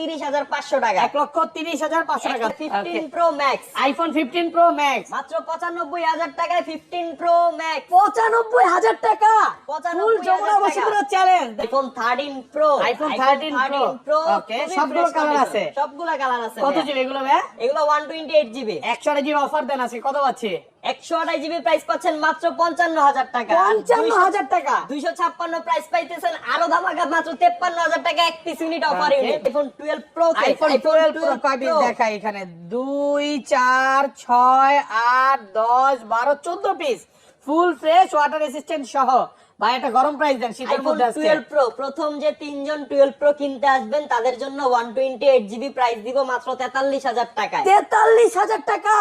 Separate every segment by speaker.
Speaker 1: তিরিশ হাজার পাঁচশো টাকা।
Speaker 2: এক লক্ষ তিরিশ হাজার পাঁচশো টাকা।
Speaker 1: Fifteen pro max
Speaker 2: iPhone fifteen pro max
Speaker 1: মাত্র পঁচানব্বই হাজার টাকায় ফিফটিন প্রো ম্যাক্স
Speaker 2: পঁচানব্বই হাজার টাকা?
Speaker 1: পঁচানব্বই
Speaker 2: ফুল যমুনা
Speaker 1: হাজার
Speaker 2: বসুন্ধরা
Speaker 1: টাকা।
Speaker 2: Challenge
Speaker 1: iPhone thirteen pro
Speaker 2: iPhone 13 Pro Okay, সবগুলো colour আছে?
Speaker 1: সবগুলো কালার আছে
Speaker 2: কত
Speaker 1: ভাইয়া।
Speaker 2: জিবি এগুলো
Speaker 1: এগুলো ওয়ান টোয়েন্টি এইট জিবি
Speaker 2: একশো জিবি অফার দেন আছে কত পাচ্ছি?
Speaker 1: একশো আঠাশ জিবি প্রাইস পাচ্ছেন মাত্র পঞ্চান্ন হাজার টাকা।
Speaker 2: পঞ্চান্ন হাজার টাকা?
Speaker 1: দুইশো ছাপ্পান্ন প্রাইস পাইতেছেন আরও ধামাকা মাত্র তেপ্পান্ন হাজার টাকা এক piece unit offer unit iPhone twelve pro
Speaker 2: iPhone twelve pro piece এখানে? দুই চার ছয় আট দশ বারো চোদ্দ piece full fresh water resistant সহ। ভাই একটা গরম প্রাইস দেন শীতের মধ্যে আজকে।
Speaker 1: টুয়েলভ প্রো প্রথম যে তিনজন টুয়েলভ প্রো কিনতে আসবেন তাদের জন্য one twenty eight GB price দিব মাত্র তেতাল্লিশ হাজার টাকায়।
Speaker 2: তেতাল্লিশ হাজার টাকা?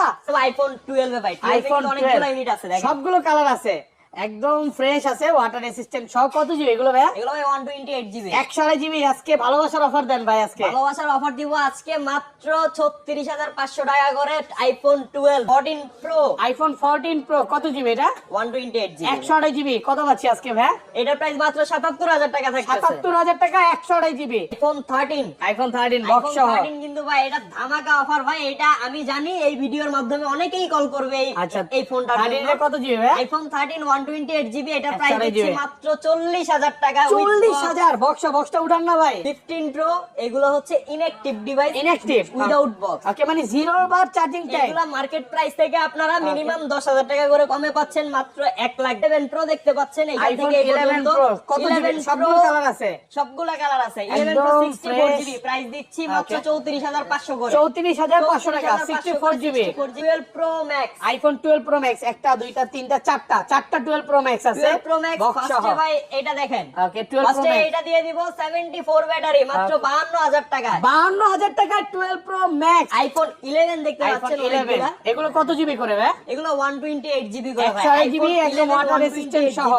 Speaker 1: আইফোন টুয়েলভ ভাই
Speaker 2: আইফোন
Speaker 1: অনেকগুলো ইউনিট আছে দেখেন।
Speaker 2: সবগুলো কালার আছে। একদম ফ্রেশ আছে ওয়াটার রেসিস্ট্যান্ট সহ কত জিবি এগুলো ভাই
Speaker 1: এগুলো ভাই ওয়ান টোয়েন্টি এইট জিবি
Speaker 2: একশো আড়াই জিবি আজকে ভালোবাসার অফার দেন ভাই আজকে।
Speaker 1: ভালোবাসার অফার দিব আজকে মাত্র ছত্রিশ হাজার পাঁচশো টাকা করে iPhone twelve fourteen pro
Speaker 2: iPhone fourteen pro কত জিবি এটা?
Speaker 1: ওয়ান টোয়েন্টি এইট জিবি
Speaker 2: একশো আড়াই জিবি কত পাচ্ছি আজকে ভাই
Speaker 1: এটার প্রাইস মাত্র সাতাত্তর হাজার টাকা থাকছে
Speaker 2: সাতাত্তর হাজার টাকা একশো আড়াই GB
Speaker 1: iPhone thirteen
Speaker 2: iPhone thirteen box সহ।
Speaker 1: 13 কিন্তু ভাই এটা ধামাকা অফার ভাই এটা আমি জানি এই ভিডিওর মাধ্যমে অনেকেই কল করবে এই
Speaker 2: আচ্ছা
Speaker 1: এই ফোনটার
Speaker 2: 13 এর কত জিবি ভাই
Speaker 1: iPhone thirteen one twenty eight GB এটা প্রাইস দিচ্ছি মাত্র চল্লিশ হাজার টাকা
Speaker 2: চল্লিশ হাজার বক্স বক্সটা উঠান না ভাই।
Speaker 1: ফিফটিন প্রো এগুলো হচ্ছে inactive device
Speaker 2: inactive
Speaker 1: without box
Speaker 2: okay মানে জিরো বার চার্জিং টাইম
Speaker 1: এগুলা মার্কেট প্রাইস থেকে আপনারা মিনিমাম দশ হাজার টাকা করে কমে পাচ্ছেন মাত্র এক লাখ সেভেন প্রো দেখতে পাচ্ছেন। এখান থেকে
Speaker 2: 11 প্রো কত জিবি সবগুলো কালার আছে।
Speaker 1: সবগুলা কালার আছে। 11 প্রো 64 জিবি প্রাইস দিচ্ছি মাত্র 34500 করে।
Speaker 2: চৌত্রিশ হাজার পাঁচশো টাকা sixty four GB
Speaker 1: 12 pro max
Speaker 2: iPhone twelve pro max একটা দুইটা তিনটা চারটা চারটা টুয়েলভ প্রো ম্যাক্স আছে।
Speaker 1: 12 প্রো ম্যাক্স ফার্স্টে ভাই এটা দেখেন।
Speaker 2: ওকে টুয়েলভ প্রো
Speaker 1: ফার্স্টে
Speaker 2: ম্যাক্স
Speaker 1: এটা দিয়ে দিব 74 ব্যাটারি মাত্র 52000 টাকা।
Speaker 2: বাহান্ন হাজার টাকা টুয়েলভ প্রো ম্যাক্স
Speaker 1: আইফোন 11 দেখতে পাচ্ছেন
Speaker 2: ইলেভেন
Speaker 1: অনেকগুলা।
Speaker 2: এগুলো কত জিবি করে ভাই?
Speaker 1: এগুলো 128 জিবি করে ভাই।
Speaker 2: একশো আড়াই জিবি একদম ওয়াটার রেসিস্ট্যান্ট সহ।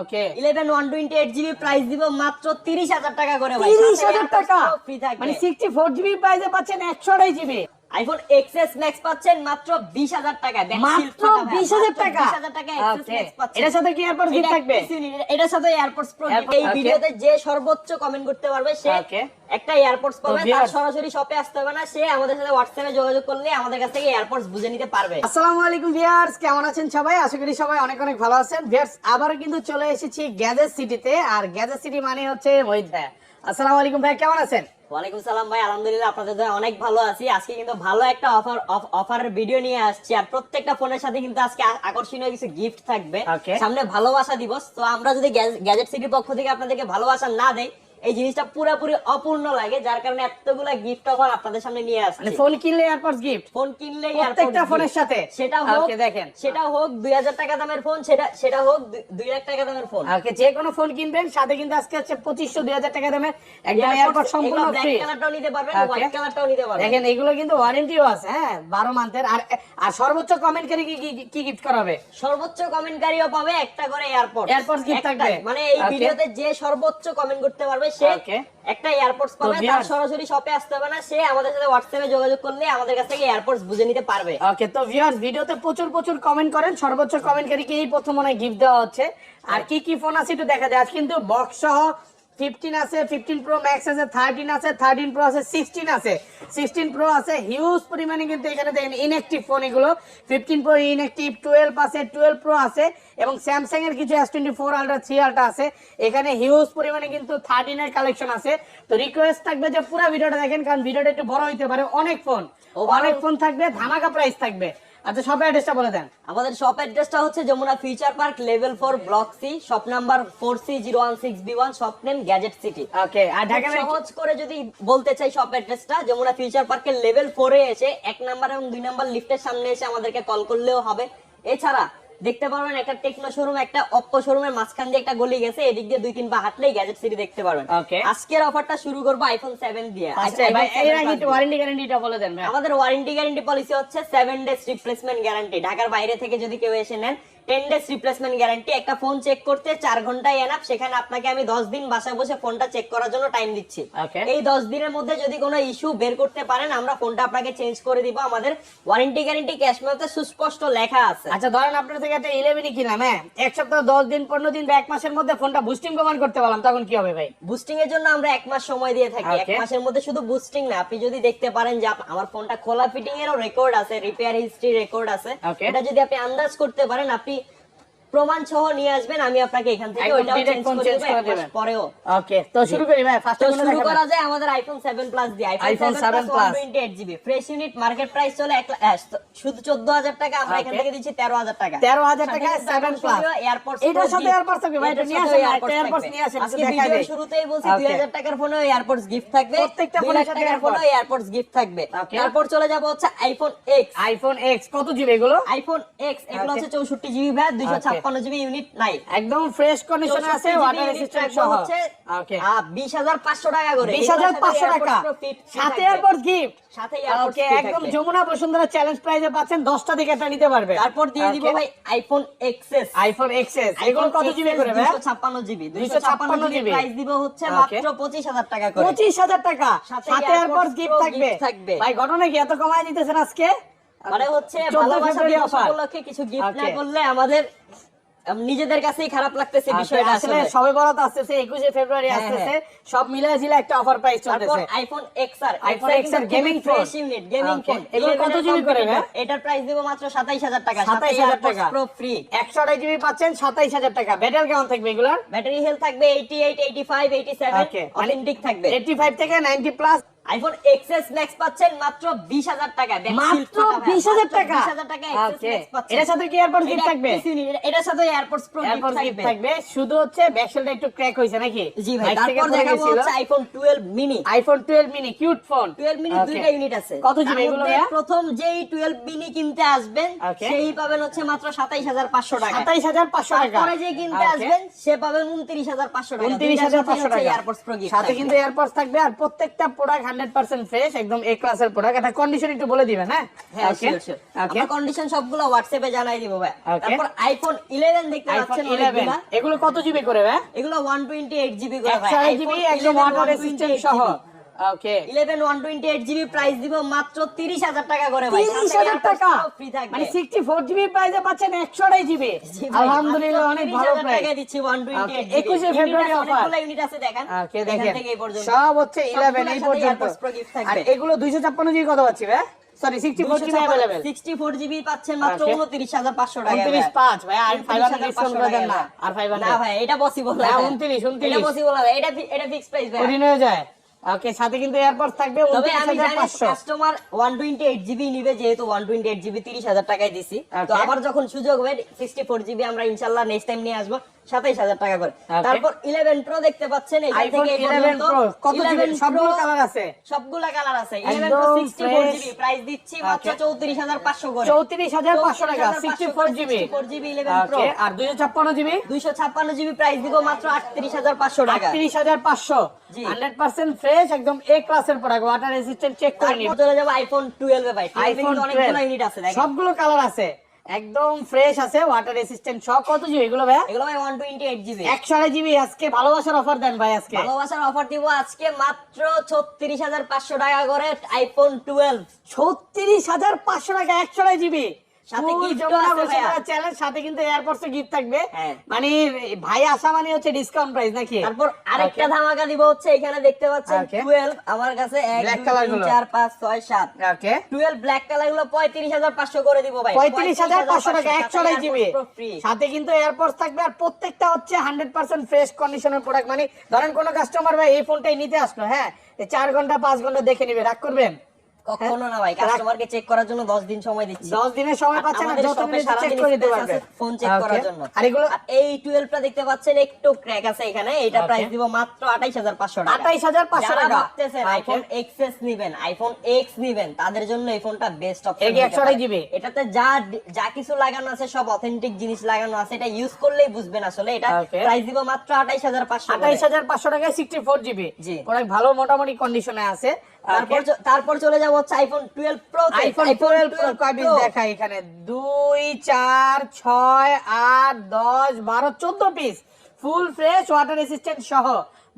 Speaker 2: ওকে
Speaker 1: 11 128 জিবি প্রাইস দিব মাত্র 30000 টাকা করে ভাই।
Speaker 2: তিরিশ হাজার টাকা?
Speaker 1: ফ্রি থাকবে।
Speaker 2: মানে সিক্সটি ফোর জিবি প্রাইসে পাচ্ছেন একশো আড়াই জিবি
Speaker 1: আইফোন এক্সএস ম্যাক্স পাচ্ছেন মাত্র 20000 টাকা।
Speaker 2: মাত্র টাকা?
Speaker 1: 20000 টাকা এক্সএস ম্যাক্স পাচ্ছেন।
Speaker 2: এটার সাথে কি গিফট থাকবে?
Speaker 1: এটার সাথে এয়ারপডস প্রো এই ভিডিওতে যে সর্বোচ্চ কমেন্ট করতে পারবে সে একটা এয়ারপডস পাবে। তার সরাসরি শপে আসতে হবে না সে আমাদের সাথে হোয়াটসঅ্যাপে যোগাযোগ করলে আমাদের কাছ থেকে এয়ারপডস বুঝে নিতে পারবে।
Speaker 2: আসসালামু আলাইকুম ভিউয়ার্স কেমন আছেন সবাই? আশা করি সবাই অনেক অনেক ভালো আছেন। ভিউয়ার্স আবারও কিন্তু চলে এসেছি গ্যাজেট সিটিতে আর গ্যাজেট সিটি মানে হচ্ছে মোহিত ভাই আসসালামু আলাইকুম ভাই কেমন আছেন?
Speaker 1: ওয়ালাইকুম সালাম ভাই আলহামদুলিল্লাহ আপনাদের জন্য অনেক ভালো আছি। আজকে কিন্তু ভালো একটা অফার অফারের ভিডিও নিয়ে আসছি। আর প্রত্যেকটা ফোনের সাথে কিন্তু আজকে আকর্ষণীয় কিছু গিফট থাকবে। সামনে ভালোবাসা দিবস। তো আমরা যদি গ্যাজেট সিটির পক্ষ থেকে আপনাদেরকে ভালোবাসা না দেই এই জিনিসটা পুরোপুরি অপূর্ণ লাগে যার কারণে এতগুলা গিফট অফার আপনাদের সামনে নিয়ে আসছি।
Speaker 2: ফোন কিনলে এয়ারপডস গিফট
Speaker 1: ফোন কিনলে
Speaker 2: প্রত্যেকটা ফোনের সাথে?
Speaker 1: সেটা হোক
Speaker 2: দেখেন।
Speaker 1: সেটা হোক দুই হাজার টাকা দামের ফোন সেটা সেটা হোক দুই- দুই লাখ টাকা দামের ফোন
Speaker 2: ওকে যে কোনো ফোন কিনবেন সাথে কিন্তু আজকে হচ্ছে পঁচিশশো দুই হাজার টাকা দামের একদম সম্পূর্ণ
Speaker 1: ব্ল্যাক কালারটাও নিতে পারবেন হোয়াইট কালারটাও নিতে পারবেন।
Speaker 2: দেখেন এগুলো কিন্তু ওয়ারেন্টিও আছে হ্যাঁ বারো মান্থের আর আর সর্বোচ্চ কমেন্ট করে কি কি- গিফট করা হবে
Speaker 1: সর্বোচ্চ কমেন্টকারীও পাবে একটা করে এয়ারপোর্ট
Speaker 2: Airpods gift থাকবে?
Speaker 1: মানে এই. ভিডিওতে যে সর্বোচ্চ কমেন্ট করতে পারবে সে একটা এয়ারপোর্টস পাবে তার সরাসরি শপে আসতে হবে না সে আমাদের সাথে হোয়াটসঅ্যাপে যোগাযোগ করলে আমাদের কাছ থেকে এয়ারপোর্টস বুঝে নিতে পারবে।
Speaker 2: ওকে তো ভিউয়ার্স ভিডিওতে প্রচুর প্রচুর কমেন্ট করেন সর্বোচ্চ কমেন্টকারীকে এই প্রথম মনে গিফট দেওয়া হচ্ছে। আর কি কি ফোন আছে একটু দেখা যায় আজ কিন্তু বক্স সহ ফিফটিন আছে ফিফটিন প্রো ম্যাক্স আছে থার্টিন আছে থার্টিন প্রো আছে সিক্সটিন আছে। সিক্সটিন প্রো আছে হিউজ পরিমাণে কিন্তু এখানে দেখেন ইনঅ্যাক্টিভ ফোন এগুলো। ফিফটিন প্রো ইনঅ্যাক্টিভ টুয়েলভ আছে টুয়েলভ প্রো আছে এবং স্যামসাং এর কিছু S twenty four ultra three ultra আছে। এখানে হিউজ পরিমাণে কিন্তু থার্টিনের কালেকশন আছে। তো রিকোয়েস্ট থাকবে যে পুরো ভিডিওটা দেখেন কারণ ভিডিওটা একটু বড় হইতে পারে অনেক ফোন অনেক ফোন থাকবে ধামাকা প্রাইস থাকবে। আচ্ছা সব অ্যাড্রেসটা বলে দেন।
Speaker 1: আমাদের শপ অ্যাড্রেসটা হচ্ছে Jamuna future park level four block C shop number four C zero one six B one shop name gadget city
Speaker 2: okay আর ঢাকা
Speaker 1: সহজ করে যদি বলতে চাই শপ অ্যাড্রেসটা যমুনা ফিউচার পার্কের লেভেল ফোরে এসে এক নাম্বার এবং দুই নাম্বার লিফটের সামনে এসে আমাদেরকে কল করলেও হবে। এছাড়া দেখতে পারবেন একটা টেকনো শোরুম একটা অপ্পো শোরুমের মাঝখান দিয়ে একটা গলি গেছে এদিক দিয়ে দুই তিন পা হাঁটলেই গ্যাজেট সিটি দেখতে পারবেন। আজকের অফারটা শুরু করব আইফোন সেভেন দিয়ে। iPhone
Speaker 2: ভাই
Speaker 1: 7
Speaker 2: এর আগে
Speaker 1: plus
Speaker 2: একটু
Speaker 1: দিয়ে।
Speaker 2: ওয়ারেন্টি গ্যারান্টিটা বলে দেন
Speaker 1: আমাদের ওয়ারেন্টি গ্যারান্টি পলিসি হচ্ছে সেভেন ডেজ রিপ্লেসমেন্ট গ্যারান্টি ঢাকার বাইরে থেকে যদি কেউ এসে নেন টেন ডেজ রিপ্লেসমেন্ট গ্যারান্টি একটা ফোন চেক করতে চার ঘন্টায় এনাফ সেখানে আপনাকে আমি দশ দিন বাসায় বসে ফোনটা চেক করার জন্য টাইম দিচ্ছি। এই দশ দিনের মধ্যে যদি কোনো ইস্যু বের করতে পারেন আমরা ফোনটা আপনাকে চেঞ্জ করে দিব। আমাদের ওয়ারেন্টি গ্যারান্টি ক্যাশ সুস্পষ্ট লেখা আছে।
Speaker 2: আচ্ছা ধরেন আপনার থেকে একটা ইলেভেনই কিনলাম হ্যাঁ? এক সপ্তাহ দশ দিন পনেরো দিন বা এক মাসের মধ্যে ফোনটা বুস্টিং কমান করতে পারলাম তখন কি হবে ভাই?
Speaker 1: বুস্টিং এর জন্য আমরা এক মাস সময় দিয়ে থাকি। এক মাসের মধ্যে শুধু বুস্টিং না আপনি যদি দেখতে পারেন যে আমার ফোনটা খোলা ফিটিং এরও রেকর্ড আছে রিপেয়ার হিস্ট্রি রেকর্ড আছে। এটা যদি আপনি আন্দাজ করতে পারেন আপনি প্রমাণ সহ নিয়ে আসবেন আমি আপনাকে এখান থেকে ওইটাও চেঞ্জ করে দেব। পরেও।
Speaker 2: ওকে তো শুরু করি ভাই ফার্স্ট
Speaker 1: শুরু করা যায় আমাদের আইফোন 7 প্লাস দিয়ে। IPhone 7
Speaker 2: 7
Speaker 1: plus
Speaker 2: Plus।
Speaker 1: 128 GB fresh unit market price চলে শুধু 14000 টাকা আমরা এখান থেকে দিচ্ছি 13000 টাকা।
Speaker 2: তেরো হাজার টাকা সেভেন প্লাস
Speaker 1: এয়ারপোর্ট
Speaker 2: এটার সাথে এয়ারপোর্টস থাকবে ভাই এটা নিয়ে আসেন এয়ারপোর্টস নিয়ে আসেন
Speaker 1: আজকে শুরুতেই বলছি 2000 টাকার ফোনে এয়ারপোর্টস গিফট থাকবে।
Speaker 2: প্রত্যেকটা
Speaker 1: 2
Speaker 2: ফোনের সাথে
Speaker 1: ফোনে এয়ারপোর্টস গিফট থাকবে। তারপর চলে যাব হচ্ছে আইফোন এক্স
Speaker 2: আইফোন এক্স কত জিবি এগুলো?
Speaker 1: আইফোন এক্স এগুলো হচ্ছে 64 জিবি ভ্যাট 256 জিবি ইউনিট নাই।
Speaker 2: একদম ফ্রেশ কন্ডিশনে আছে ওয়াটার রেসিস্ট্যান্ট সহ। ওকে
Speaker 1: আহ, 20500 টাকা করে।
Speaker 2: বিশ হাজার পাঁচশো টাকা। সাথে এয়ারপোর্ট গিফট
Speaker 1: সাথে এয়ারপোর্ট
Speaker 2: একদম যমুনা বসুন্ধরা চ্যালেঞ্জ প্রাইজে পাচ্ছেন দশটা থেকে একটা নিতে পারবে।
Speaker 1: তারপর দিয়ে দিব ভাই আইফোন এক্সএস
Speaker 2: আইফোন এক্সএস এগুলো কত জিবি করে ভাই
Speaker 1: 256 জিবি
Speaker 2: 256
Speaker 1: 256 জিবি প্রাইস দিব হচ্ছে মাত্র 25000 টাকা করে।
Speaker 2: পঁচিশ হাজার টাকা।
Speaker 1: সাথে
Speaker 2: এয়ারপোর্ট গিফট থাকবে।
Speaker 1: থাকবে।
Speaker 2: ভাই ঘটনা কি? এত কমায় দিতেছেন আজকে?
Speaker 1: মানে হচ্ছে
Speaker 2: 14
Speaker 1: ভালোবাসা দিবস উপলক্ষে কিছু গিফট না করলে আমাদের আম, নিজেদের কাছেই খারাপ লাগতেছে বিষয়টা
Speaker 2: আসলে সবে বরাত আসতেছে একুশে ফেব্রুয়ারি
Speaker 1: হ্যাঁ,
Speaker 2: আসতেছে। সব মিলিয়ে ঝিলে একটা অফার প্রাইস চলতেছে।
Speaker 1: IPhone XR
Speaker 2: iPhone XR gaming phone।
Speaker 1: Fresh unit gaming phone
Speaker 2: এগুলো কত GB করে ভাই?
Speaker 1: এটার প্রাইস দিব মাত্র 27000 টাকা।
Speaker 2: 27000 টাকা।
Speaker 1: প্রো ফ্রি
Speaker 2: একশো আড়াই জিবি পাচ্ছেন সাতাইশ হাজার টাকা। ব্যাটারি কেমন থাকবে এগুলার?
Speaker 1: ব্যাটারি হেলথ থাকবে 88 85 87
Speaker 2: Okay.
Speaker 1: অথেন্টিক থাকবে।
Speaker 2: এইটি ফাইভ থেকে ninety plus
Speaker 1: iPhone XS max পাচ্ছেন মাত্র 20000 টাকা
Speaker 2: মাত্র
Speaker 1: থাকা ভাই।
Speaker 2: বিশ হাজার
Speaker 1: মাত্র
Speaker 2: টাকা
Speaker 1: 20000 টাকা এক্সএস পাচ্ছেন।
Speaker 2: এটার সাথে কি গিফট থাকবে?
Speaker 1: এটার সাথে প্রো গিফট থাকবে।
Speaker 2: শুধু হচ্ছে ব্যাকশেলটা একটু ক্র্যাক হয়েছে নাকি?
Speaker 1: জি ভাই তারপর দেখাবো হচ্ছে iPhone 12 mini
Speaker 2: iPhone twelve mini cute phone
Speaker 1: 12 mini দুইটা ইউনিট আছে।
Speaker 2: কত জিবি এগুলো
Speaker 1: প্রথম যেই 12 মিনি কিনতে আসবেন সেই পাবেন হচ্ছে মাত্র 27500 টাকা।
Speaker 2: সাতাইশ হাজার পাঁচশো টাকা।
Speaker 1: তারপরে যে কিনতে. আসবেন সে পাবেন 29500 টাকা।
Speaker 2: উনত্রিশ হাজার পাঁচশো টাকা।
Speaker 1: এয়ারপোর্টস প্রো গিফট
Speaker 2: সাথে কিন্তু এয়ারপোর্টস থাকবে আর প্রত্যেকটা প্রোডাক্ট হান্ড্রেড পার্সেন্ট ফ্রেশ একদম এ ক্লাসের প্রোডাক্ট এটা কন্ডিশন একটু বলে দিবেন হ্যাঁ? ওকে
Speaker 1: ওকে কন্ডিশন সবগুলো হোয়াটসঅ্যাপে জানাই দিব ভাই। তারপর আইফোন 11 দেখতে
Speaker 2: আইফোন
Speaker 1: পাচ্ছেন
Speaker 2: এগুলো কত জিবি করে ভাই?
Speaker 1: এগুলো 128 জিবি করে ভাই।
Speaker 2: জিবি
Speaker 1: 11
Speaker 2: একদম ওয়াটার
Speaker 1: 128
Speaker 2: রেসিস্ট্যান্ট সহ। ওকে
Speaker 1: 11 128 জিবি প্রাইস দিব মাত্র 30000 টাকা করে ভাই।
Speaker 2: তিরিশ হাজার টাকা?
Speaker 1: ফ্রি থাকবে।
Speaker 2: মানে সিক্সটি ফোর জিবি প্রাইসে পাচ্ছেন একশো আড়াই জিবি
Speaker 1: জি ভাই,
Speaker 2: আলহামদুলিল্লাহ অনেক ভালো প্রাইস
Speaker 1: টাকায় দিচ্ছি 128
Speaker 2: 21 ফেব্রুয়ারি offer।
Speaker 1: অনেকগুলো ইউনিট আছে দেখেন।
Speaker 2: ওকে দেখেন। সব হচ্ছে ইলেভেন এই পর্যন্ত। আর এগুলো দুইশো ছাপ্পান্ন জিবি কত পাচ্ছি ভাই? Sorry sixty four GB available
Speaker 1: 64 GB পাচ্ছেন মাত্র
Speaker 2: Okay.
Speaker 1: 29500 টাকা
Speaker 2: উনত্রিশ পাঁচ ভাই আর ফাইভ হান্ড্রেড
Speaker 1: 29,500
Speaker 2: ডিসকাউন্ট করে দেন না। আর ফাইভ
Speaker 1: না ভাই এটা পসিবল না
Speaker 2: হ্যাঁ, 29, 29
Speaker 1: এটা পসিবল না এটা এটা ফিক্স প্রাইস ভাই।
Speaker 2: কঠিন হয়ে যায়। ওকে সাথে কিন্তু এয়ারপডস থাকবে
Speaker 1: তবে আমি জানি কাস্টমার 128 জিবি নিবে যেহেতু 128 জিবি 30000 টাকায় দিছি। তো আবার যখন সুযোগ হবে 64 জিবি আমরা ইনশাআল্লাহ নেক্সট টাইম নিয়ে আসব। 27000 টাকা করে। তারপর 11 প্রো দেখতে পাচ্ছেন এখান
Speaker 2: আইফোন
Speaker 1: থেকে এই
Speaker 2: ইলেভেন
Speaker 1: পর্যন্ত
Speaker 2: প্রো কত জিবি
Speaker 1: 11
Speaker 2: সবগুলো কালার আছে?
Speaker 1: সবগুলা কালার আছে। 11 প্রো 64
Speaker 2: fresh।
Speaker 1: জিবি প্রাইস দিচ্ছি মাত্র
Speaker 2: Okay.
Speaker 1: 34500 করে।
Speaker 2: চৌত্রিশ হাজার পাঁচশো টাকা sixty four GB
Speaker 1: 64 GB 11 pro
Speaker 2: আর দুইশো ছাপ্পান্ন জিবি
Speaker 1: 256 জিবি প্রাইস দিব মাত্র 38500 টাকা।
Speaker 2: আটত্রিশ হাজার পাঁচশো। হান্ড্রেড পার্সেন্ট ফ্রেশ একদম এ ক্লাসের প্রোডাক্ট ওয়াটার রেসিস্ট্যান্ট চেক করে নিন।
Speaker 1: চলে যাব আইফোন 12 এ ভাই।
Speaker 2: আইফোন
Speaker 1: আইফোন অনেকগুলো ইউনিট আছে
Speaker 2: সবগুলো কালার আছে। একদম ফ্রেশ আছে ওয়াটার রেসিস্ট্যান্ট সব কত জিবি? এগুলো ভাই
Speaker 1: এগুলো ভাই 128 জিবি
Speaker 2: একশো আড়াই জিবি আজকে ভালোবাসার অফার দেন ভাই আজকে।
Speaker 1: ভালোবাসার অফার দিব আজকে মাত্র 36500 টাকা করে আইফোন 12
Speaker 2: ছত্রিশ হাজার পাঁচশো টাকা একশো আড়াই জিবি?
Speaker 1: সাথে
Speaker 2: কিন্তু এয়ারপোর্টস গিফট থাকবে।
Speaker 1: হ্যাঁ।
Speaker 2: মানে ভাই আসা মানে হচ্ছে ডিসকাউন্ট প্রাইস নাকি?
Speaker 1: তারপর আরেকটা ধামাকা দিব হচ্ছে এখানে দেখতে পাচ্ছেন 12 আমার কাছে 1 2 3 4 5 6 7
Speaker 2: ওকে
Speaker 1: 12 ব্ল্যাক কালারগুলো 35500 করে দিব ভাই।
Speaker 2: টাকা জিবি। সাথে কিন্তু এয়ারপোর্টস থাকবে আর প্রত্যেকটা হচ্ছে হান্ড্রেড পার্সেন্ট ফ্রেশ কন্ডিশনের প্রোডাক্ট মানে ধরেন কোনো কাস্টমার ভাই এই ফোনটাই নিতে আসলো হ্যাঁ? চার ঘণ্টা পাঁচ ঘণ্টা দেখে নিবে রাগ করবেন?
Speaker 1: কখনো না ভাই কাস্টমারকে চেক করার জন্য 10 দিন সময় দিচ্ছি।
Speaker 2: দশ দিনের সময় পাচ্ছেন
Speaker 1: আমাদের
Speaker 2: যত মিনিট চেক করে দিতে পারবে
Speaker 1: ফোন চেক করার জন্য।
Speaker 2: আর এগুলো
Speaker 1: এই 12 দেখতে পাচ্ছেন একটু ক্র্যাক আছে এখানে এটা প্রাইস দিব মাত্র 28500 টাকা।
Speaker 2: 28500
Speaker 1: যারা
Speaker 2: টাকা।
Speaker 1: ভাবতেছেন. আইফোন এক্সএস নেবেন আইফোন এক্স নেবেন তাদের জন্য এই ফোনটা বেস্ট অপশন
Speaker 2: এই যে 128 GB
Speaker 1: এটাতে যা যা কিছু লাগানো আছে সব অথেন্টিক জিনিস লাগানো আছে এটা ইউজ করলেই বুঝবেন আসলে। এটা প্রাইস দিব মাত্র 28500
Speaker 2: আঠাইশ হাজার পাঁচশো টাকায় সিক্সটি ফোর জিবি
Speaker 1: জি।
Speaker 2: প্রোডাক্ট ভালো মোটামুটি কন্ডিশনে আছে।
Speaker 1: তারপর তারপর চলে যাব হচ্ছে iPhone twelve pro
Speaker 2: iPhone twelve pro কয় পিস দেখাই এখানে? দুই চার ছয় আট দশ বারো চোদ্দ piece full fresh water resistant সহ।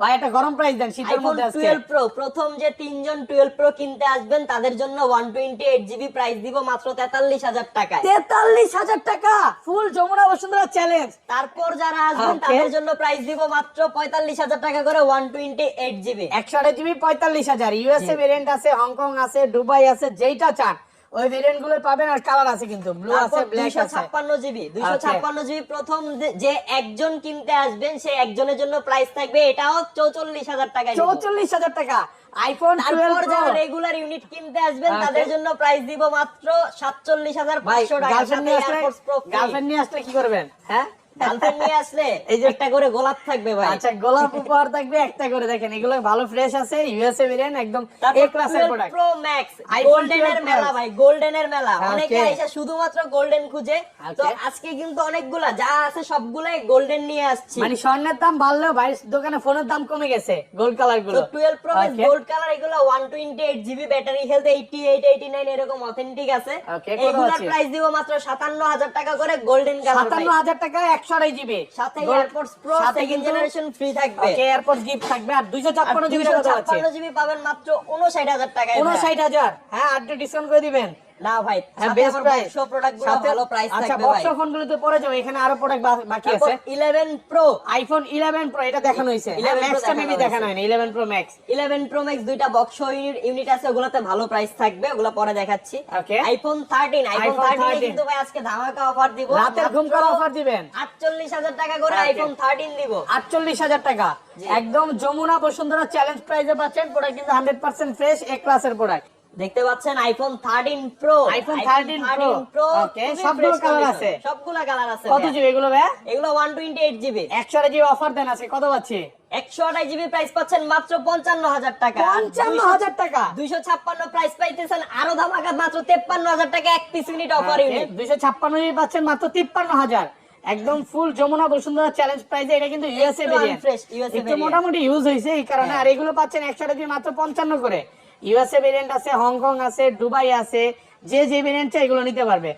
Speaker 2: ভাই একটা গরম প্রাইস দেন শীতের মধ্যে আজকে।
Speaker 1: টুয়েলভ প্রো প্রথম যে তিনজন টুয়েলভ প্রো কিনতে আসবেন তাদের জন্য one twenty eight GB price দিব মাত্র তেতাল্লিশ হাজার টাকায়।
Speaker 2: তেতাল্লিশ হাজার টাকা? ফুল যমুনা বসুন্ধরা চ্যালেঞ্জ
Speaker 1: তারপর যারা আসবেন তাদের জন্য প্রাইস দিব মাত্র পঁয়তাল্লিশ হাজার টাকা করে ওয়ান টোয়েন্টি এইট জিবি
Speaker 2: একশো আট জিবি পঁয়তাল্লিশ হাজার। ইউএসএ ভেরিয়েন্ট আছে হংকং আছে দুবাই আছে যেইটা চান। ওই ভেরিয়েন্টগুলো পাবেন আর কালার আছে কিন্তু ব্লু আছে ব্ল্যাক আছে।
Speaker 1: ছাপ্পান্ন জিবি দুইশো
Speaker 2: Okay.
Speaker 1: ছাপ্পান্ন জিবি প্রথম যে- একজন কিনতে আসবেন সেই একজনের জন্য প্রাইস থাকবে এটাও চৌচল্লিশ হাজার টাকা
Speaker 2: চৌচল্লিশ হাজার টাকা। আইফোন টুয়েলভ
Speaker 1: তারপর যারা রেগুলার ইউনিট কিনতে আসবেন তাদের জন্য প্রাইস দিব মাত্র সাতচল্লিশ হাজার
Speaker 2: ভাই
Speaker 1: পাঁচশো টাকা
Speaker 2: গার্লফ্রেন্ড
Speaker 1: এয়ারপোর্টস প্রো
Speaker 2: গার্লফ্রেন্ড নিয়ে আসলে কি করবেন হ্যাঁ?
Speaker 1: গার্লফ্রেন্ড নিয়ে আসলে
Speaker 2: এই যে-
Speaker 1: একটা করে গোলাপ থাকবে ভাই।
Speaker 2: আচ্ছা গোলাপ উপহার থাকবে একটা করে দেখেন এগুলো ভালো ফ্রেশ আছে ইউএসএ ভেরিয়েন্ট একদম এ ক্লাসের প্রোডাক্ট
Speaker 1: প্রো ম্যাক্স গোল্ডেনের মেলা ভাই গোল্ডেনের মেলা। অনেকে এসে শুধুমাত্র গোল্ডেন খুঁজে। তো আজকে কিন্তু অনেকগুলা যা আছে সবগুলাই গোল্ডেন নিয়ে আসছি।
Speaker 2: মানে স্বর্ণের দাম বাড়লেও ভাই দোকানে ফোনের দাম কমে গেছে গোল্ড কালারগুলো।
Speaker 1: তো 12 প্রো গোল্ড কালার এগুলো 128 জিবি ব্যাটারি হেলথ 88 89 এরকম অথেন্টিক আছে। এগুলোর প্রাইস দিব মাত্র 57000 টাকা করে গোল্ডেন কালার
Speaker 2: সাতান্ন হাজার টাকা একশো আড়াই জিবি
Speaker 1: সাথে AirPods pro second generation free থাকবে।
Speaker 2: ওকে এয়ারপোর্টস গিফট থাকবে আর দুইশো ছাপ্পান্ন জিবি কত আছে।
Speaker 1: 256 জিবি পাবেন মাত্র 59000 টাকায়। ভাই।
Speaker 2: উনষাট হাজার? হ্যাঁ আর ডিসকাউন্ট করে দিবেন।
Speaker 1: না ভাই
Speaker 2: হ্যাঁ
Speaker 1: সাথে
Speaker 2: বেস্ট প্রাইস
Speaker 1: বক্স প্রোডাক্ট ভালো প্রাইস
Speaker 2: আচ্ছা
Speaker 1: থাকবে
Speaker 2: বক্স ফোনগুলো তো পরে যাবে এখানে আরও প্রোডাক্ট বাকি আছে।
Speaker 1: 11 প্রো
Speaker 2: আইফোন ইলেভেন প্রো এটা দেখানো
Speaker 1: 11
Speaker 2: ম্যাক্সটা
Speaker 1: দেখানো
Speaker 2: মেবি দেখানো হয়নি প্রো ম্যাক্স
Speaker 1: 11 প্রো ম্যাক্স দুইটা বক্স ইউনিট ইউনিট আছে ওগুলোতে ভালো প্রাইস থাকবে ওগুলো পরে দেখাচ্ছি। আইফোন 13 আইফোন 13
Speaker 2: 13
Speaker 1: কিন্তু ভাই আজকে ধামাকা অফার দিব।
Speaker 2: রাতের ঘুম করা অফার দিবেন।
Speaker 1: 48000 টাকা করে আইফোন 13 দিব।
Speaker 2: আটচল্লিশ হাজার টাকা। একদম যমুনা বসুন্ধরা চ্যালেঞ্জ প্রাইজে পাচ্ছেন প্রোডাক্ট কিন্তু হান্ড্রেড পার্সেন্ট ফ্রেশ এ ক্লাসের প্রোডাক্ট
Speaker 1: দেখতে পাচ্ছেন iPhone 13 pro
Speaker 2: iPhone 13 Pro Okay, সবগুলো colour আছে?
Speaker 1: সবগুলো কালার আছে
Speaker 2: কত জিবি এগুলো ভাই
Speaker 1: এগুলো 128 জিবি
Speaker 2: একশো জিবি অফার দেন আছে কত পাচ্ছি?
Speaker 1: 128 জিবি প্রাইস পাচ্ছেন মাত্র 55000 টাকা।
Speaker 2: পঞ্চান্ন হাজার টাকা?
Speaker 1: দুইশো ছাপ্পান্ন প্রাইস পাইতেছেন আরও ধামাকা মাত্র তেপ্পান্ন হাজার টাকা এক পিস ইউনিট অফার ইউনিট
Speaker 2: দুইশো ছাপ্পান্ন জিবি পাচ্ছেন মাত্র তিপ্পান্ন হাজার। একদম ফুল যমুনা বসুন্ধরা চ্যালেঞ্জ প্রাইজে এটা কিন্তু ইউএসএ ভেরিয়েন্ট একটু মোটামুটি ইউজ হয়েছে এই কারণে। আর এগুলো পাচ্ছেন একশো জিবি মাত্র পঞ্চান্ন করে। ইউএসএ ভেরিয়েন্ট আছে হংকং আছে দুবাই আছে যে যে ভেরিয়েন্ট চাই এগুলো নিতে পারবে।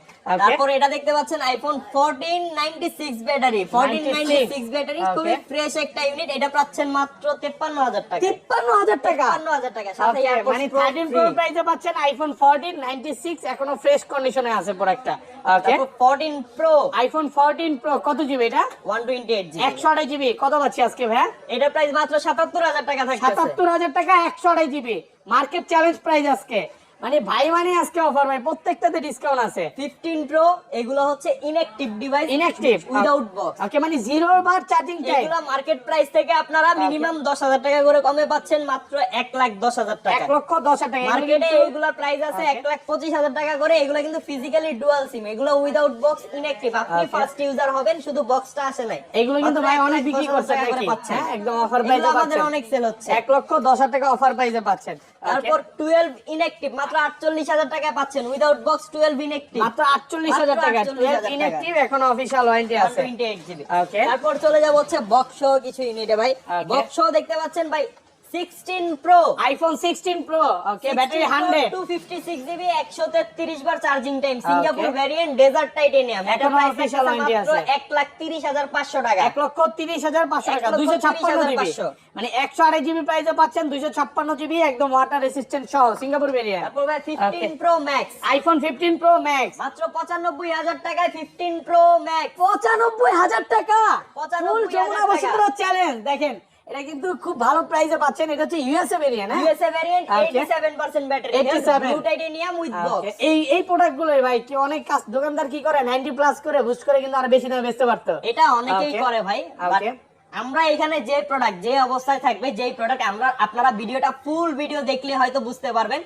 Speaker 1: তারপর এটা দেখতে পাচ্ছেন আইফোন 1496 ব্যাটারি 1496 ব্যাটারি খুবই ফ্রেশ একটা ইউনিট এটা পাচ্ছেন মাত্র 53000 টাকা।
Speaker 2: তিপ্পান্ন হাজার টাকা?
Speaker 1: 53000 টাকা সাথে
Speaker 2: মানে
Speaker 1: প্রো
Speaker 2: থার্টিন প্রো প্রাইসে পাচ্ছেন আইফোন ফোরটিন নাইনটি সিক্স এখনও ফ্রেশ কন্ডিশনে আছে প্রোডাক্টটা ওকে
Speaker 1: তারপর 14 প্রো
Speaker 2: আইফোন ফোরটিন প্রো কত জিবি এটা?
Speaker 1: 128 জিবি
Speaker 2: একশো আড়াই জিবি কত পাচ্ছি আজকে ভাই?
Speaker 1: এটা প্রাইস মাত্র 77000 টাকা থাকছে
Speaker 2: সাতাত্তর হাজার টাকা একশো আড়াই জিবি মার্কেট চ্যালেঞ্জ প্রাইস আজকে। মানে ভাই মানে আজকে অফার ভাই প্রত্যেকটাতে ডিসকাউন্ট আছে।
Speaker 1: 15 প্রো এগুলো হচ্ছে inactive device
Speaker 2: inactive
Speaker 1: without box
Speaker 2: okay মানে জিরো বার চার্জিং টাইম
Speaker 1: এগুলো মার্কেট প্রাইস থেকে আপনারা মিনিমাম 10000 টাকা করে কমে পাচ্ছেন মাত্র 1 লাখ 10000 টাকা।
Speaker 2: এক লক্ষ দশ হাজার টাকা।
Speaker 1: মার্কেটে এগুলোর প্রাইস আছে
Speaker 2: Okay.
Speaker 1: এক লাখ পঁচিশ হাজার টাকা করে। এগুলো কিন্তু ফিজিক্যালি ডুয়াল সিম এগুলো উইদাউট বক্স ইনঅ্যাক্টিভ আপনি ফার্স্ট ইউজার হবেন শুধু বক্সটা আসে নাই।
Speaker 2: এগুলো কিন্তু ভাই অনেক বিক্রি করছে নাকি হ্যাঁ একদম অফার প্রাইসে
Speaker 1: আমাদের অনেক সেল হচ্ছে।
Speaker 2: এক লক্ষ দশ হাজার টাকা অফার প্রাইসে পাচ্ছেন?
Speaker 1: তারপর টুয়েলভ ইনএক্টিভ মাত্র আটচল্লিশ হাজার টাকা পাচ্ছেন উইদাউট বক্স টুয়েলভ ইনএক্টিভ
Speaker 2: মাত্র আটচল্লিশ হাজার টাকা
Speaker 1: 12
Speaker 2: ইনঅ্যাকটিভ এখন অফিসিয়াল ওয়ারেন্টি আছে। ওকে
Speaker 1: তারপর চলে যাব হচ্ছে বক্স কিছু ইউনিটে ভাই. বক্স দেখতে পাচ্ছেন ভাই sixteen pro
Speaker 2: iPhone sixteen pro okay battery hundred
Speaker 1: 256 GB 133 বার charging time Singapore
Speaker 2: Okay.
Speaker 1: Variant desert titanium এটা প্রাইস
Speaker 2: official warranty আছে।
Speaker 1: 1 লাখ 30 হাজার 500 টাকা।
Speaker 2: এক লক্ষ তিরিশ হাজার পাঁচশো
Speaker 1: এক
Speaker 2: টাকা
Speaker 1: লক্ষ
Speaker 2: দুইশো ছাপ্পান্ন
Speaker 1: তিরিশ হাজার
Speaker 2: জিবি মানে একশো আড়াই জিবি প্রাইসে পাচ্ছেন দুইশো ছাপ্পান্ন জিবি একদম ওয়াটার রেসিস্ট্যান্ট সহ সিঙ্গাপুর ভেরিয়েন্ট
Speaker 1: তারপর ভাই 15 pro max
Speaker 2: iPhone fifteen pro max
Speaker 1: মাত্র 95 হাজার টাকায় 15 প্রো ম্যাক্স
Speaker 2: পঁচানব্বই হাজার টাকা!
Speaker 1: 95,000
Speaker 2: ফুল যমুনা
Speaker 1: টাকা।
Speaker 2: চ্যালেঞ্জ দেখেন এটা কিন্তু খুব ভালো প্রাইসে পাচ্ছেন। এটা হচ্ছে USA variant
Speaker 1: USA variant
Speaker 2: Okay.
Speaker 1: 87% battery
Speaker 2: 87
Speaker 1: blue titanium with box
Speaker 2: এই এই ভাই কি অনেক কাজ দোকানদার কি করে? 90 প্লাস করে বুস্ট করে কিন্তু আরও বেশি দামে বেচতে পারতো।
Speaker 1: এটা অনেকেই করে ভাই আমরা এখানে যে প্রোডাক্ট যে অবস্থায় থাকবে যেই প্রোডাক্ট আমরা আপনারা ভিডিওটা ফুল ভিডিও দেখলে হয়তো বুঝতে পারবেন.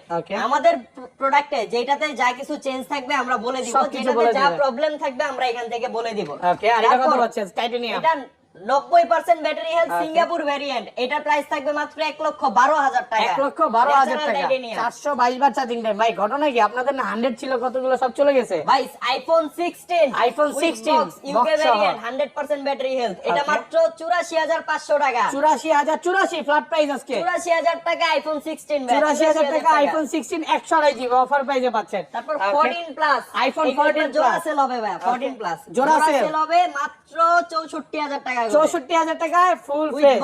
Speaker 1: আমাদের প্রোডাক্টে যেটাতে যা কিছু চেঞ্জ থাকবে আমরা বলে দিব। যেটাতে যা প্রবলেম থাকবে আমরা এখান থেকে বলে দিব।
Speaker 2: ওকে আর এটা কত পাচ্ছেন টাইটানিয়াম
Speaker 1: এটা নব্বই percent battery health Singapore variant এটার প্রাইস থাকবে মাত্র এক লক্ষ বারো হাজার টাকা।
Speaker 2: এক লক্ষ বারো হাজার টাকা। চারশো বাইশ বার চার্জিং টাইম ভাই ঘটনা কি? আপনাদের না হান্ড্রেড ছিল কতগুলো সব চলে গেছে?
Speaker 1: ভাই iPhone 16
Speaker 2: iPhone 16
Speaker 1: UK variant 100% battery health এটা
Speaker 2: Okay.
Speaker 1: মাত্র 84500 টাকা।
Speaker 2: চুরাশি হাজার চুরাশি ফ্ল্যাট প্রাইস আজকে।
Speaker 1: 84000 টাকা আইফোন 16
Speaker 2: চুরাশি হাজার টাকা আইফোন সিক্সটিন একশো আড়াই জিবি অফার প্রাইসে পাচ্ছেন।
Speaker 1: তারপর
Speaker 2: Okay.
Speaker 1: 14 প্লাস
Speaker 2: iPhone 14
Speaker 1: জোড়া। সেল হবে ভাই 14 প্লাস
Speaker 2: জোড়া
Speaker 1: সেল হবে মাত্র 64000 টাকা করে।
Speaker 2: চৌষট্টি হাজার টাকায় ফুল
Speaker 1: With
Speaker 2: ফ্রেশ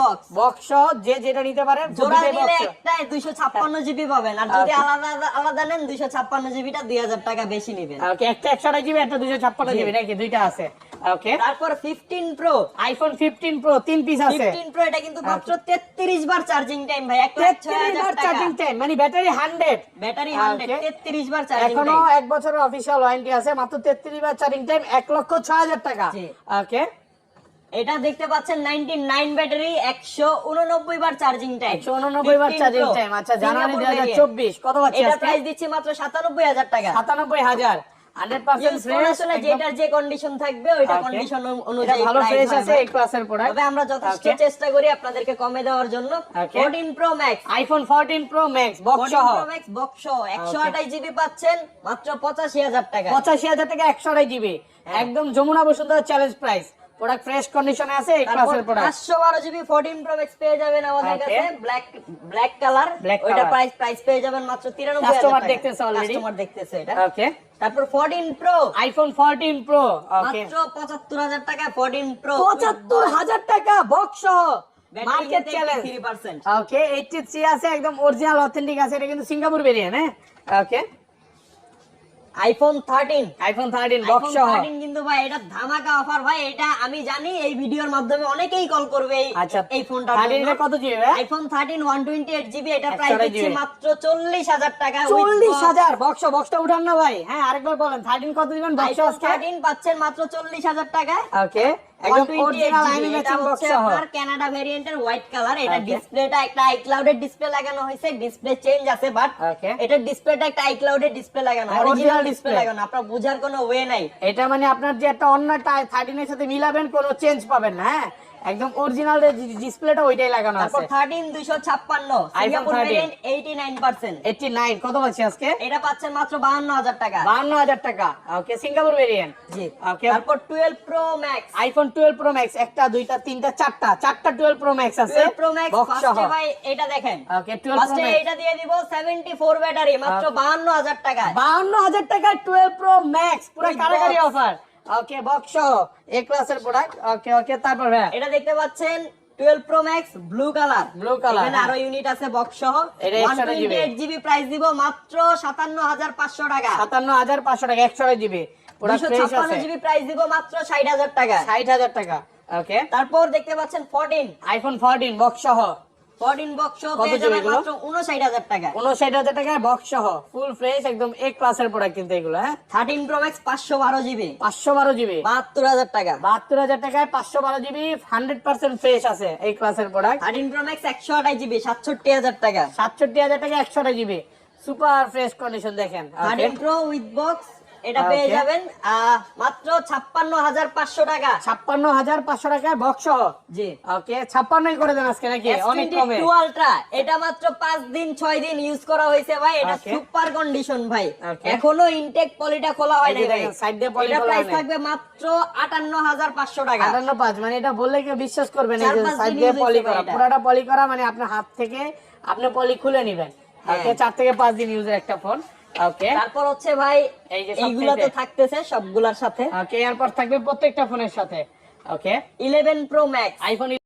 Speaker 2: যে যেটা নিতে পারেন
Speaker 1: জোড়া নিলে
Speaker 2: box।
Speaker 1: একটাই 256 জিবি পাবেন। আর যদি আলাদা আলাদা- আলাদা নেন 256 জিবিটা 2000 টাকা বেশি নেবেন।
Speaker 2: ওকে একটা একশো জিবি একটা দুশো ছাপ্পান্ন জিবি নাকি? দুইটা আছে। ওকে
Speaker 1: তারপর 15 প্রো
Speaker 2: আইফোন ফিফটিন প্রো তিন পিস আছে।
Speaker 1: 15 প্রো এটা কিন্তু মাত্র 33 বার চার্জিং টাইম ভাই। 1 লাখ
Speaker 2: তেত্রিশ বার চার্জিং টাইম মানে ব্যাটারি হান্ড্রেড
Speaker 1: ব্যাটারি
Speaker 2: Okay.
Speaker 1: 100 33 বার চার্জিং এখনও
Speaker 2: এক বছরের অফিসিয়াল ওয়ারেন্টি আছে মাত্র তেত্রিশ বার চার্জিং টাইম এক লক্ষ ছয় হাজার টাকা। ওকে
Speaker 1: এটা দেখতে পাচ্ছেন 99 ব্যাটারি 189 বার চার্জিং টাইম
Speaker 2: একশো উননব্বই বার চার্জিং টাইম আচ্ছা জানুয়ারি দুই হাজার চব্বিশ কত পাচ্ছি
Speaker 1: এটা প্রাইস দিচ্ছি মাত্র 97000 টাকা।
Speaker 2: সাতানব্বই হাজার হান্ড্রেড পার্সেন্ট
Speaker 1: Use করে আসলে যেটার যে কন্ডিশন থাকবে ওইটা কন্ডিশন
Speaker 2: এটা
Speaker 1: অনুযায়ী
Speaker 2: ভালো
Speaker 1: price
Speaker 2: ফ্রেশ
Speaker 1: হয়
Speaker 2: আছে
Speaker 1: ভাই।
Speaker 2: এই ক্লাসের প্রোডাক্ট
Speaker 1: তবে আমরা যথেষ্ট চেষ্টা করি আপনাদেরকে কমে দেওয়ার জন্য।
Speaker 2: Okay.
Speaker 1: 14 pro max
Speaker 2: iPhone fourteen pro max box
Speaker 1: 14
Speaker 2: সহ।
Speaker 1: প্রো ম্যাক্স বক্স 128 জিবি পাচ্ছেন মাত্র 85000 টাকা।
Speaker 2: পঁচাশি হাজার টাকা একশো জিবি
Speaker 1: হ্যাঁ।
Speaker 2: একদম Jamuna Bashundhara challenge price product fresh কন্ডিশনে আছে এই ক্লাসের প্রোডাক্ট
Speaker 1: 512 জিবি 14 প্রো ম্যাক্স পেয়ে যাবেন আমাদের কাছে। ব্ল্যাক ব্ল্যাক কালার ওইটা প্রাইস প্রাইস পেয়ে যাবেন মাত্র 93000
Speaker 2: Customer
Speaker 1: টাকা।
Speaker 2: দেখতেছে already।
Speaker 1: কাস্টমার দেখতেছে এটা।
Speaker 2: ওকে
Speaker 1: তারপর 14 pro
Speaker 2: iPhone fourteen pro okay
Speaker 1: মাত্র 75000 টাকা 14 প্রো
Speaker 2: পঁচাত্তর হাজার টাকা বক্স সহ। Market challenge
Speaker 1: 3%
Speaker 2: okay eighty three আছে একদম অরিজিনাল অথেন্টিক আছে এটা কিন্তু সিঙ্গাপুর ভেরিয়েন্ট হ্যাঁ? Okay
Speaker 1: iPhone 13
Speaker 2: iPhone thirteen
Speaker 1: iPhone
Speaker 2: box সহ।
Speaker 1: 13 কিন্তু ভাই এটা ধামাকা অফার ভাই এটা আমি জানি এই ভিডিওর মাধ্যমে অনেকেই কল করবে
Speaker 2: আচ্ছা
Speaker 1: এই ফোনটা
Speaker 2: থার্টিন
Speaker 1: জন্য
Speaker 2: কত জিবি
Speaker 1: আইফোন 13 128 জিবি এটা প্রাইস দিচ্ছে মাত্র 40000 টাকা with
Speaker 2: চল্লিশ
Speaker 1: box।
Speaker 2: হাজার বক্স বক্সটা উঠান না ভাই। হ্যাঁ আরেকবার বলেন থার্টিন কত দিবেন? বক্স
Speaker 1: আইফোন
Speaker 2: আজকে?
Speaker 1: 13 পাচ্ছেন মাত্র 40000 টাকা
Speaker 2: ওকে একদম অরিজিনাল
Speaker 1: GB,
Speaker 2: আইনি
Speaker 1: এটা
Speaker 2: ম্যাচিং বক্স সহ।
Speaker 1: আপনার কানাডা ভেরিয়েন্টের হোয়াইট কালার এটা ডিসপ্লেটা একটা আইক্লাউডের ডিসপ্লে লাগানো হয়েছে। ডিসপ্লে চেঞ্জ আছে বাট এটা ডিসপ্লেটা একটা আইক্লাউডের ডিসপ্লে লাগানো। অরিজিনাল ডিসপ্লে লাগানো। আপনার বোঝার কোনো ওয়ে নাই।
Speaker 2: এটা মানে আপনার যে একটা অন্য থার্টিনের সাথে মিলাবেন কোনো চেঞ্জ পাবেন না হ্যাঁ? একদম অরিজিনাল ডিসপ্লেটা ওইটাই লাগানো
Speaker 1: তারপর
Speaker 2: আছে।
Speaker 1: 13 256 সিঙ্গাপুর ভেরিয়েন্ট 89%
Speaker 2: এইটটি নাইন কত পাচ্ছি আজকে?
Speaker 1: এটা পাচ্ছেন মাত্র 52000 টাকা।
Speaker 2: বাহান্ন হাজার টাকা। ওকে সিঙ্গাপুর ভেরিয়েন্ট
Speaker 1: জি।
Speaker 2: ওকে।
Speaker 1: তারপর 12 pro max
Speaker 2: iPhone twelve pro max একটা দুইটা তিনটা চারটা। চারটা টুয়েলভ প্রো ম্যাক্স আছে।
Speaker 1: 12 প্রো ম্যাক্স ফার্স্টে ভাই এটা দেখেন।
Speaker 2: ওকে টুয়েলভ প্রো
Speaker 1: ফার্স্টে এটা দিয়ে দিব 74 ব্যাটারি মাত্র 52000 টাকা
Speaker 2: বাহান্ন হাজার টাকা টুয়েলভ প্রো ম্যাক্স পুরো কারাগারি অফার ওকে বক্স এ ক্লাসের প্রোডাক্ট ওকে ওকে তারপর ভাই
Speaker 1: এটা দেখতে পাচ্ছেন 12 pro max blue colour
Speaker 2: Blue color,
Speaker 1: এখানে
Speaker 2: হ্যাঁ।
Speaker 1: আরও ইউনিট আছে বক্স সহ
Speaker 2: এটা 128
Speaker 1: জিবি প্রাইস দিব মাত্র 57500 টাকা।
Speaker 2: সাতান্ন হাজার পাঁচশো টাকা একশো জিবি প্রোডাক্ট ফ্রেশ আছে।
Speaker 1: 256 জিবি প্রাইস দিব মাত্র 60000 টাকা।
Speaker 2: ষাট হাজার টাকা ওকে
Speaker 1: তারপর দেখতে পাচ্ছেন 14
Speaker 2: আইফোন ফোরটিন বক্স সহ
Speaker 1: 14 বক্স সহ
Speaker 2: কত
Speaker 1: পেয়ে
Speaker 2: এগুলো?
Speaker 1: 59000 টাকা।
Speaker 2: বক্স সহ। ফুল ফ্রেশ একদম এক ক্লাসের প্রোডাক্ট কিন্তু এগুলো হ্যাঁ?
Speaker 1: 13 প্রো ম্যাক্স 512 জিবি।
Speaker 2: পাঁচশো বারো জিবি।
Speaker 1: 72000 টাকা।
Speaker 2: বাহাত্তর হাজার টাকায় পাঁচশো বারো জিবি হান্ড্রেড পার্সেন্ট ফ্রেশ আছে এই ক্লাসের প্রোডাক্ট
Speaker 1: 13 প্রো ম্যাক্স 128 জিবি 67000 টাকা।
Speaker 2: সাতষট্টি হাজার টাকা একশো জিবি। সুপার ফ্রেশ কন্ডিশন দেখেন।
Speaker 1: 13 প্রো উইথ বক্স এটা পেয়ে যাবেন আহ, মাত্র 56500 টাকা।
Speaker 2: ছাপ্পান্ন হাজার পাঁচশো টাকায় বক্স
Speaker 1: জি।
Speaker 2: ওকে ছাপ্পান্নই করে দেন আজকে নাকি? অনেক কমে।
Speaker 1: S22 এটা মাত্র পাঁচ দিন ছয় দিন ইউজ করা হয়েছে ভাই। এটা সুপার কন্ডিশন ভাই। এখনও ইনটেক পলিটা খোলা হয় ভাই।
Speaker 2: দিয়ে
Speaker 1: প্রাইস থাকবে মাত্র আটান্ন হাজার পাঁচশো টাকা।
Speaker 2: আটান্ন পাঁচ মানে এটা বললে কেউ বিশ্বাস করবে না সাইড দিয়ে পলি করা। পুরাটা পলি করা মানে আপনার হাত থেকে আপনি পলি খুলে নিবেন।
Speaker 1: হ্যাঁ।
Speaker 2: চার থেকে পাঁচ দিন ইউজের একটা ফোন ওকে
Speaker 1: তারপর হচ্ছে ভাই
Speaker 2: এই যে সব
Speaker 1: তো থাকতেছে সবগুলার সাথে।
Speaker 2: ওকে এরপর থাকবে প্রত্যেকটা ফোনের সাথে। Okay
Speaker 1: eleven pro max
Speaker 2: iPhone